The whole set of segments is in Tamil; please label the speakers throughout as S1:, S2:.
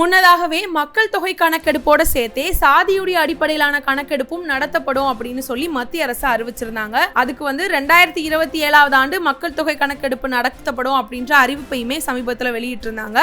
S1: முன்னதாகவே மக்கள் தொகை கணக்கெடுப்போட சேர்த்தே சாதியுடைய அடிப்படையிலான கணக்கெடுப்பும் நடத்தப்படும் அப்படின்னு சொல்லி மத்திய அரசு அறிவிச்சிருந்தாங்க. அதுக்கு வந்து ரெண்டாயிரத்தி இருபத்தி ஏழாவது ஆண்டு மக்கள் தொகை கணக்கெடுப்பு நடத்தப்படும் அப்படின்ற அறிவிப்பையுமே சமீபத்தில் வெளியிட்டிருந்தாங்க.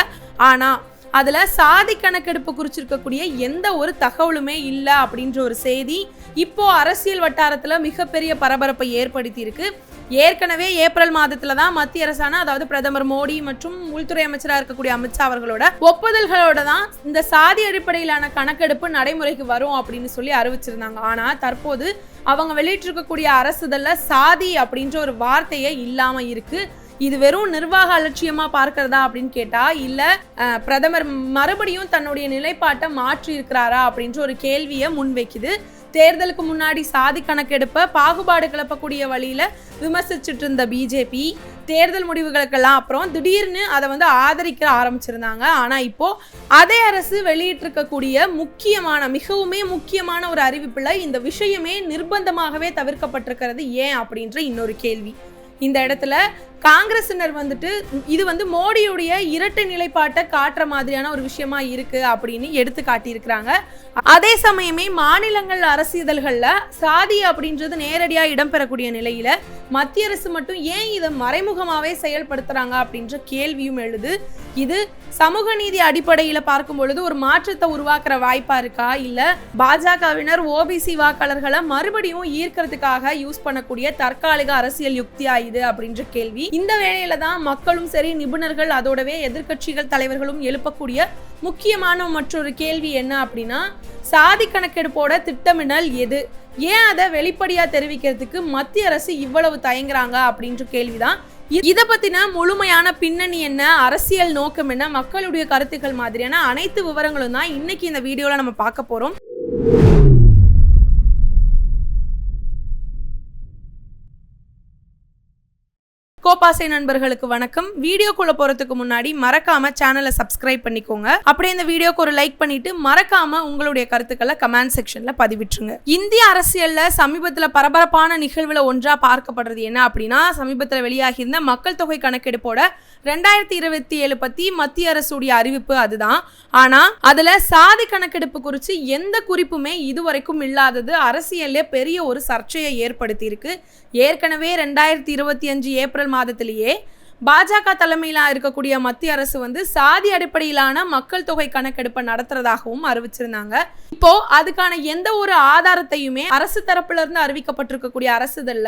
S1: ஆனா அதுல சாதி கணக்கெடுப்பு குறிச்சிருக்கக்கூடிய எந்த ஒரு தகவலுமே இல்லை அப்படின்ற ஒரு செய்தி இப்போ அரசியல் வட்டாரத்துல மிகப்பெரிய பரபரப்பை ஏற்படுத்தி இருக்கு ஏற்கனவே ஏப்ரல் மாதத்துல தான் மத்திய அரசான அதாவது பிரதமர் மோடி மற்றும் உள்துறை அமைச்சராக இருக்கக்கூடிய அமித்ஷா அவர்களோட ஒப்புதல்களோட தான் இந்த சாதி அடிப்படையிலான கணக்கெடுப்பு நடைமுறைக்கு வரும் அப்படின்னு சொல்லி அறிவிச்சிருந்தாங்க. ஆனா தற்போது அவங்க வெளியிட்டிருக்கக்கூடிய அரசுதல்ல சாதி அப்படின்ற ஒரு வார்த்தையே இல்லாம இருக்கு. இது வெறும் நிர்வாக அலட்சியமா பார்க்கறதா அப்படின்னு கேட்டா இல்ல பிரதமர் மறுபடியும் தன்னுடைய நிலைப்பாட்டை மாற்றி இருக்கிறாரா அப்படின்ற ஒரு கேள்வியை முன்வைக்குது தேர்தலுக்கு முன்னாடி சாதி கணக்கெடுப்ப பாகுபாடு கிளப்பக்கூடிய வழியில விமர்சிச்சுட்டு இருந்த பிஜேபி தேர்தல் முடிவுகளுக்கெல்லாம் அப்புறம் திடீர்னு அதை வந்து ஆதரிக்க ஆரம்பிச்சிருந்தாங்க. ஆனா இப்போ அதே அரசு வெளியிட்டிருக்கக்கூடிய முக்கியமான மிகவுமே முக்கியமான ஒரு அறிவிப்புல இந்த விஷயமே நிர்பந்தமாகவே தவிர்க்கப்பட்டிருக்கிறது ஏன் அப்படின்ற இன்னொரு கேள்வி. இந்த இடத்துல காங்கிரசினர் வந்துட்டு இது வந்து மோடியுடைய இரட்டை நிலைப்பாட்டை காட்டுற மாதிரியான ஒரு விஷயமா இருக்கு அப்படின்னு எடுத்து காட்டியிருக்கிறாங்க. அதே சமயமே மாநிலங்கள் அரசியல்கள்ல சாதி அப்படின்றது நேரடியாக இடம்பெறக்கூடிய நிலையில மத்திய அரசு மட்டும் ஏன் இதை மறைமுகமாகவே செயல்படுத்துறாங்க அப்படின்ற கேள்வியும் எழுது. இது சமூக நீதி அடிப்படையில் பார்க்கும் பொழுது ஒரு மாற்றத்தை உருவாக்குற வாய்ப்பா இருக்கா? இல்ல பாஜகவினர் ஓபிசி வாக்காளர்களை மறுபடியும் ஈர்க்கிறதுக்காக யூஸ் பண்ணக்கூடிய தற்காலிக அரசியல் யுக்தியா இது அப்படின்ற கேள்வி. இந்த வேளையில தான் மக்களும் சரி நிபுணர்கள் அதோடவே எதிர்க்கட்சிகள் தலைவர்களும் எழுப்பக்கூடிய முக்கியமான மற்றொரு கேள்வி என்ன அப்படின்னா சாதி கணக்கெடுப்போட திட்டமிடல் எது? ஏன் அதை வெளிப்படையா தெரிவிக்கிறதுக்கு மத்திய அரசு இவ்வளவு தயங்குறாங்க அப்படின்ற கேள்விதான். இதை பத்தின முழுமையான பின்னணி என்ன அரசியல் நோக்கம் என்ன மக்களுடைய கருத்துக்கள் மாதிரியான அனைத்து விவரங்களும் தான் இன்னைக்கு இந்த வீடியோல நம்ம பார்க்க போறோம். கோபாசை நண்பர்களுக்கு வணக்கம். வீடியோக்குள்ள போறதுக்கு முன்னாடி மறக்காம சேனலை சப்ஸ்கிரைப் பண்ணிக்கோங்க. அப்படியே இந்த வீடியோக்கு ஒரு லைக் பண்ணிட்டு மறக்காம உங்களுடைய கருத்துக்களை கமெண்ட் செக்ஷன்ல பதிவிட்டுருங்க. இந்திய அரசியல்ல சமீபத்துல பரபரப்பான நிகழ்வுல ஒன்றா பார்க்கப்படுறது என்ன அப்படின்னா சமீபத்துல வெளியாகியிருந்த மக்கள் தொகை கணக்கெடுப்போட ரெண்டாயிரத்தி இருபத்தி ஏழு பத்தி மத்திய அரசுடைய அறிவிப்பு அதுதான். ஆனா அதுல சாதி கணக்கெடுப்பு குறித்து எந்த குறிப்புமே இதுவரைக்கும் இல்லாதது அரசியல்ல பெரிய ஒரு சர்ச்சையை ஏற்படுத்தி இருக்கு ஏற்கனவே ரெண்டாயிரத்தி இருபத்தி அஞ்சு ஏப்ரல் மாதத்திலேயே பாஜக தலைமையில இருக்கக்கூடிய மத்திய அரசு வந்து சாதி அடிப்படையிலான மக்கள் தொகை கணக்கெடுப்பை நடத்துறதாகவும் அறிவிச்சிருந்தாங்க. இப்போ அதுக்கான எந்த ஒரு ஆதாரத்தையுமே அரசு தரப்புல இருந்து அறிவிக்கப்பட்டிருக்கக்கூடிய அரசுதல்ல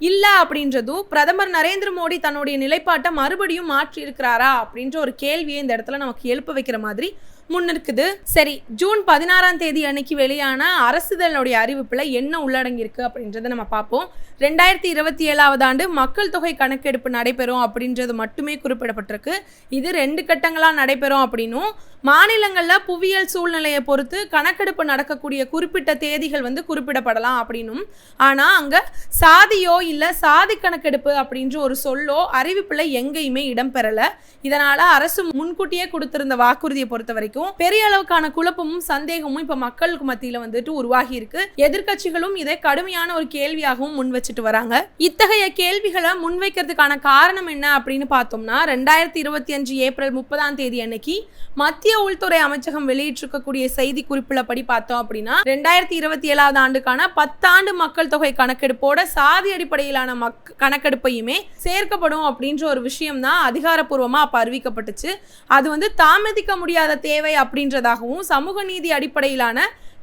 S1: இல்ல அப்படின்றதும் பிரதமர் நரேந்திர மோடி தன்னுடைய நிலைப்பாட்டை மறுபடியும் மாற்றி இருக்கிறாரா அப்படின்ற ஒரு கேள்வியை இந்த இடத்துல நமக்கு எழுப்ப வைக்கிற மாதிரி முன்னிருக்குது சரி ஜூன் பதினாறாம் தேதி அன்னைக்கு வெளியான அரசுதளுடைய அறிவிப்பில் என்ன உள்ளடங்கியிருக்கு அப்படின்றத நம்ம பார்ப்போம். ரெண்டாயிரத்தி இருபத்தி ஏழாவது ஆண்டு மக்கள் தொகை கணக்கெடுப்பு நடைபெறும் அப்படின்றது மட்டுமே குறிப்பிடப்பட்டிருக்கு. இது ரெண்டு கட்டங்களாக நடைபெறும் அப்படின்னும் மாநிலங்களில் புவியியல் சூழ்நிலையை பொறுத்து கணக்கெடுப்பு நடக்கக்கூடிய குறிப்பிட்ட தேதிகள் வந்து குறிப்பிடப்படலாம் அப்படின்னும். ஆனால் அங்கே சாதியோ இல்லை சாதி கணக்கெடுப்பு அப்படின்ற ஒரு சொல்லோ அறிவிப்பில் எங்கேயுமே இடம்பெறலை. இதனால் அரசு முன்கூட்டியே கொடுத்திருந்த வாக்குறுதியை பொறுத்த வரைக்கும் பெரிய அளவுக்கான குழப்பமும் சந்தேகமும் இப்ப மக்களுக்கு மத்தியில வந்துட்டு உருவாகி இருக்கு. எதிர்க்கட்சிகளும் இதை கடுமையான ஒரு கேள்வியாகவும் முன் வச்சுட்டு வராங்க. இத்தகைய கேள்விகளை முன்வைக்கிறதுக்கான காரணம் என்ன அப்படின்னு பார்த்தோம்னா ரெண்டாயிரத்தி இருபத்தி அஞ்சு ஏப்ரல் முப்பதாம் தேதி அன்னைக்கு மத்திய உள்துறை அமைச்சகம் வெளியிட்டிருக்கக்கூடிய செய்தி குறிப்புல படி பார்த்தோம் அப்படின்னா ரெண்டாயிரத்தி இருபத்தி ஏழாவது ஆண்டுக்கான பத்தாண்டு மக்கள் தொகை கணக்கெடுப்போட சாதி அடிப்படையிலான மக் கணக்கெடுப்பையுமே சேர்க்கப்படும் அப்படின்ற ஒரு விஷயம் தான் அதிகாரப்பூர்வமா அப்ப அறிவிக்கப்பட்டுச்சு. அது வந்து தாமதிக்க முடியாத தேவை அப்படின்றதாகவும் சமூக நீதி அடிப்படையிலான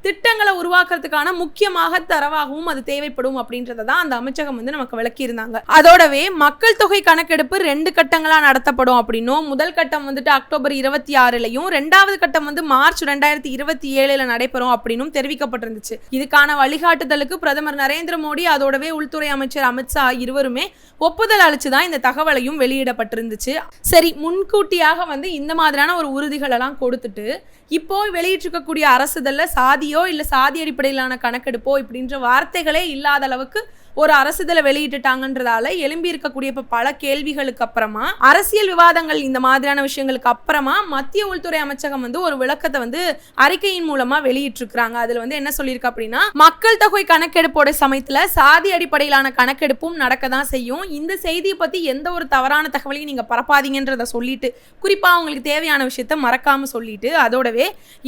S1: திட்டங்களை உருவாக்குறதுக்கான முக்கியமாக தரவாகவும் அது தேவைப்படும் அப்படின்றத தான் அந்த அமைச்சகம் வந்து நமக்கு விளக்கியிருந்தாங்க. அதோடவே மக்கள் தொகை கணக்கெடுப்பு ரெண்டு கட்டங்களாக நடத்தப்படும் அப்படின்னும் முதல் கட்டம் வந்துட்டு அக்டோபர் இருபத்தி ஆறுலையும் ரெண்டாவது கட்டம் வந்து மார்ச் ரெண்டாயிரத்தி இருபத்தி ஏழுல நடைபெறும் அப்படின்னும் தெரிவிக்கப்பட்டிருந்துச்சு. இதுக்கான வழிகாட்டுதலுக்கு பிரதமர் நரேந்திர மோடி அதோடவே உள்துறை அமைச்சர் அமித்ஷா இருவருமே ஒப்புதல் அளிச்சுதான் இந்த தகவலையும் வெளியிடப்பட்டிருந்துச்சு. சரி முன்கூட்டியாக வந்து இந்த மாதிரியான ஒரு உறுதிகளெல்லாம் கொடுத்துட்டு இப்போ வெளியிட்டிருக்கக்கூடிய அரசுதல்ல சாதியோ இல்லை சாதி அடிப்படையிலான கணக்கெடுப்போ இப்படின்ற வார்த்தைகளே இல்லாத அளவுக்கு ஒரு அரசுதலை வெளியிட்டுட்டாங்கன்றதால எழும்பி இருக்கக்கூடிய இப்போ பல கேள்விகளுக்கு அப்புறமா அரசியல் விவாதங்கள் இந்த மாதிரியான விஷயங்களுக்கு அப்புறமா மத்திய உள்துறை அமைச்சகம் வந்து ஒரு விளக்கத்தை வந்து அறிக்கையின் மூலமா வெளியிட்டிருக்கிறாங்க. அதில் வந்து என்ன சொல்லியிருக்கு அப்படின்னா மக்கள் தொகை கணக்கெடுப்போட சமயத்தில் சாதி அடிப்படையிலான கணக்கெடுப்பும் நடக்க தான் செய்யும். இந்த செய்தியை பற்றி எந்த ஒரு தவறான தகவலையும் நீங்கள் பரப்பாதீங்கன்றதை சொல்லிட்டு குறிப்பாக அவங்களுக்கு தேவையான விஷயத்த மறக்காமல் சொல்லிட்டு அதோடவே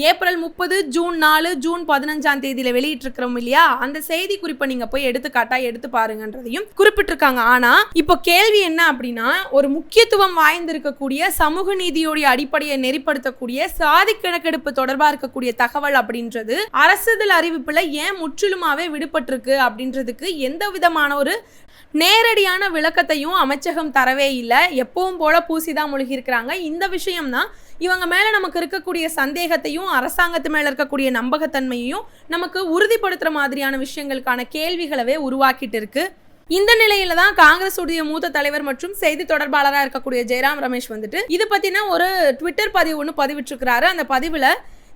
S1: ஏப்ரல் முப்பது ஜூன் நாலு ஜூன் பதினஞ்சாம் தேதியில வெளியிட்டிருக்கிறோம் இல்லையா? அந்த செய்தி குறிப்பை நீங்க போய் எடுத்துக்காட்டா எடுத்து பாருங்கன்றதையும் குறிப்பிட்டிருக்காங்க. ஆனா இப்போ கேள்வி என்ன அப்படின்னா ஒரு முக்கியத்துவம் வாய்ந்திருக்கக்கூடிய சமூக நீதியோடைய அடிப்படையை நெறிப்படுத்தக்கூடிய சாதி கணக்கெடுப்பு தொடர்பாக இருக்கக்கூடிய தகவல் அப்படின்றது அரசுதல் அறிவிப்புல ஏன் முற்றிலுமாவே விடுபட்டிருக்கு அப்படின்றதுக்கு எந்த விதமான ஒரு நேரடியான விளக்கத்தையும் அமைச்சகம் தரவே இல்லை. எப்பவும் போல பூசிதான் முழுகியிருக்கிறாங்க. இந்த விஷயம் தான் இவங்க மேலே நமக்கு இருக்கக்கூடிய சந்தேகத்தையும் அரசாங்கத்து மேலே இருக்கக்கூடிய நம்பகத்தன்மையையும் நமக்கு உறுதிப்படுத்துகிற மாதிரியான விஷயங்களுக்கான கேள்விகளவே உருவாக்கிட்டு இருக்கு. இந்த நிலையில தான் காங்கிரஸ் உடைய மூத்த தலைவர் மற்றும் செய்தி தொடர்பாளராக இருக்கக்கூடிய ஜெயராம் ரமேஷ் வந்துட்டு இது பத்தின ஒரு ட்விட்டர் பதிவு ஒன்று பதிவிட்டிருக்கிறாரு. அந்த பதிவுல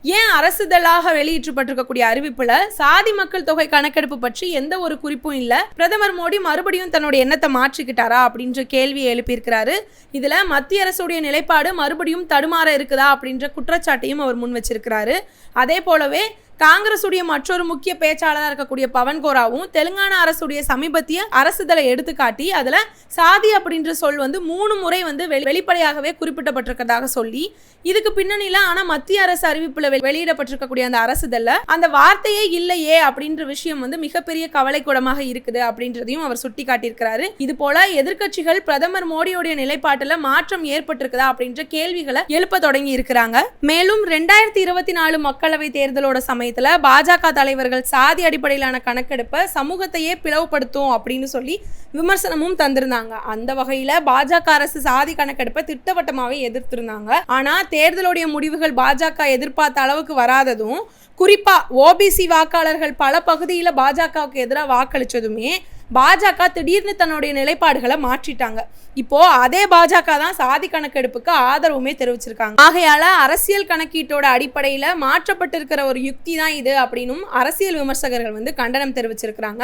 S1: ஏன் அரசுதலாக வெளியிட்டப்பட்டிருக்கக்கூடிய அறிவிப்புல சாதி மக்கள் தொகை கணக்கெடுப்பு பற்றி எந்த ஒரு குறிப்பும் இல்லை? பிரதமர் மோடி மறுபடியும் தன்னுடைய எண்ணத்தை மாற்றிக்கிட்டாரா அப்படின்ற கேள்வியை எழுப்பியிருக்கிறாரு. இதுல மத்திய அரசுடைய நிலைப்பாடு மறுபடியும் தடுமாற இருக்குதா அப்படின்ற குற்றச்சாட்டையும் அவர் முன் வச்சிருக்கிறாரு. அதே போலவே காங்கிரசுடைய மற்றொரு முக்கிய பேச்சாளராக இருக்கக்கூடிய பவன் கோராவும் தெலுங்கானா அரசுடைய சமீபத்திய அரசுதலை எடுத்துக்காட்டி அதுல சாதி அப்படின்ற சொல் வந்து மூணு முறை வந்து வெளிப்படையாகவே குறிப்பிடப்பட்டிருக்கிறதாக சொல்லி இதுக்கு பின்னணியில ஆனா மத்திய அரசு அறிவிப்புல வெ- வெளியிடப்பட்டிருக்கக்கூடிய அந்த அரசுதல்ல அந்த வார்த்தையே இல்லையே அப்படின்ற விஷயம் வந்து மிகப்பெரிய கவலைக்கூடமாக இருக்குது அப்படின்றதையும் அவர் சுட்டி காட்டியிருக்கிறாரு இது போல எதிர்க்கட்சிகள் பிரதமர் மோடியோடைய நிலைப்பாட்டுல மாற்றம் ஏற்பட்டிருக்குதா அப்படின்ற கேள்விகளை எழுப்ப தொடங்கி இருக்கிறாங்க மேலும் ரெண்டாயிரத்தி இருபத்தி நாலு மக்களவை தேர்தலோட சமயத்தில் பாஜக தலைவர்கள் சாதி அடிப்படையிலான கணக்கெடுப்பை சமூகத்தையே பிளவுபடுத்தும் அப்படின்னு சொல்லி விமர்சனமும் தந்திருந்தாங்க. அந்த வகையில் பாஜக அரசு சாதி கணக்கெடுப்பை திட்டவட்டமாகவே எதிர்த்திருந்தாங்க. ஆனா தேர்தலுடைய முடிவுகள் பாஜக எதிர்பார்த்த அளவுக்கு வராததும் குறிப்பா ஓபிசி வாக்காளர்கள் பல பகுதியில் பாஜகவுக்கு எதிராக வாக்களித்ததுமே பாஜக திடீர்னு தன்னுடைய நிலைப்பாடுகளை மாற்றிட்டாங்க. இப்போ அதே பாஜக தான் சாதி கணக்கெடுப்புக்கு ஆதரவுமே தெரிவிச்சிருக்காங்க. ஆகையால அரசியல் கணக்கீட்டோட அடிப்படையில மாற்றப்பட்டிருக்கிற ஒரு யுக்தி தான் இது அப்படின்னும் அரசியல் விமர்சகர்கள் வந்து கண்டனம் தெரிவிச்சிருக்கிறாங்க.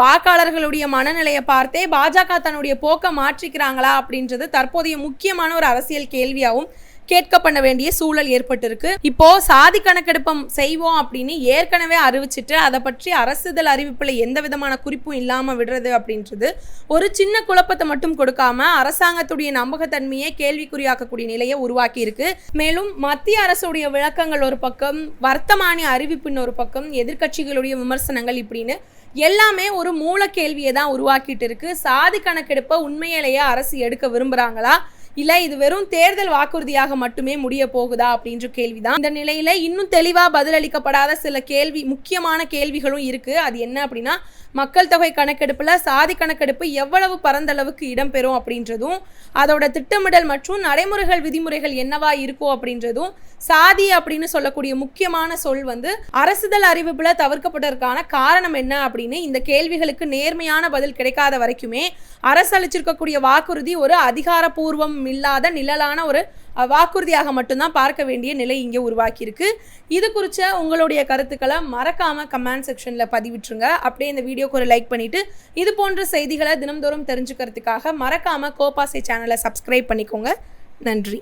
S1: வாக்காளர்களுடைய மனநிலையை பார்த்தே பாஜக தன்னுடைய போக்கை மாற்றிக்கிறாங்களா அப்படின்றது தற்போதைய முக்கியமான ஒரு அரசியல் கேள்வியாகவும் கேட்க பண்ண வேண்டிய சூழல் ஏற்பட்டிருக்கு. இப்போ சாதி கணக்கெடுப்பம் செய்வோம் அப்படின்னு ஏற்கனவே அறிவிச்சிட்டு அதை பற்றி அரசுதல் அறிவிப்பில் எந்த விதமான குறிப்பும் இல்லாமல் விடுறது அப்படின்றது ஒரு சின்ன குழப்பத்தை மட்டும் கொடுக்காம அரசாங்கத்துடைய நம்பகத்தன்மையை கேள்விக்குறியாக்கக்கூடிய நிலையை உருவாக்கி இருக்கு மேலும் மத்திய அரசுடைய விளக்கங்கள் ஒரு பக்கம் வர்த்தமானி அறிவிப்புன்னு ஒரு பக்கம் எதிர்க்கட்சிகளுடைய விமர்சனங்கள் இப்படின்னு எல்லாமே ஒரு மூல கேள்வியை தான் உருவாக்கிட்டு இருக்கு. சாதி கணக்கெடுப்பை உண்மையிலேயே அரசு எடுக்க விரும்புறாங்களா? இல்ல இது வெறும் தேர்தல் வாக்குறுதியாக மட்டுமே முடிய போகுதா அப்படின்ற கேள்விதான். இந்த நிலையில இன்னும் தெளிவா பதிலளிக்கப்படாத சில கேள்வி முக்கியமான கேள்விகளும் இருக்கு. அது என்ன அப்படின்னா மக்கள் தொகை கணக்கெடுப்புல சாதி கணக்கெடுப்பு எவ்வளவு பரந்தளவுக்கு இடம்பெறும் அப்படின்றதும் அதோட திட்டமிடல் மற்றும் நடைமுறைகள் விதிமுறைகள் என்னவா இருக்கும் அப்படின்றதும் சாதி அப்படின்னு சொல்லக்கூடிய முக்கியமான சொல் வந்து அரசுதல் அறிவிப்புல தவிர்க்கப்பட்டதற்கான காரணம் என்ன அப்படின்னு இந்த கேள்விகளுக்கு நேர்மையான பதில் கிடைக்காத வரைக்குமே அரசு அளிச்சிருக்கக்கூடிய வாக்குறுதி ஒரு அதிகாரப்பூர்வம் இல்லாத நிழலான ஒரு வாக்குறுதியாக மட்டும்தான் பார்க்க வேண்டிய நிலை இங்கே உருவாக்கியிருக்கு. இது குறித்த உங்களுடைய கருத்துக்களை மறக்காம கமெண்ட் செக்ஷன்ல பதிவிட்டுருங்க. அப்படியே இந்த வீடியோக்கு ஒரு லைக் பண்ணிட்டு இது போன்ற செய்திகளை தினம்தோறும் தெரிஞ்சுக்கிறதுக்காக மறக்காம கோபாசை சேனலை சப்ஸ்கிரைப் பண்ணிக்கோங்க. நன்றி.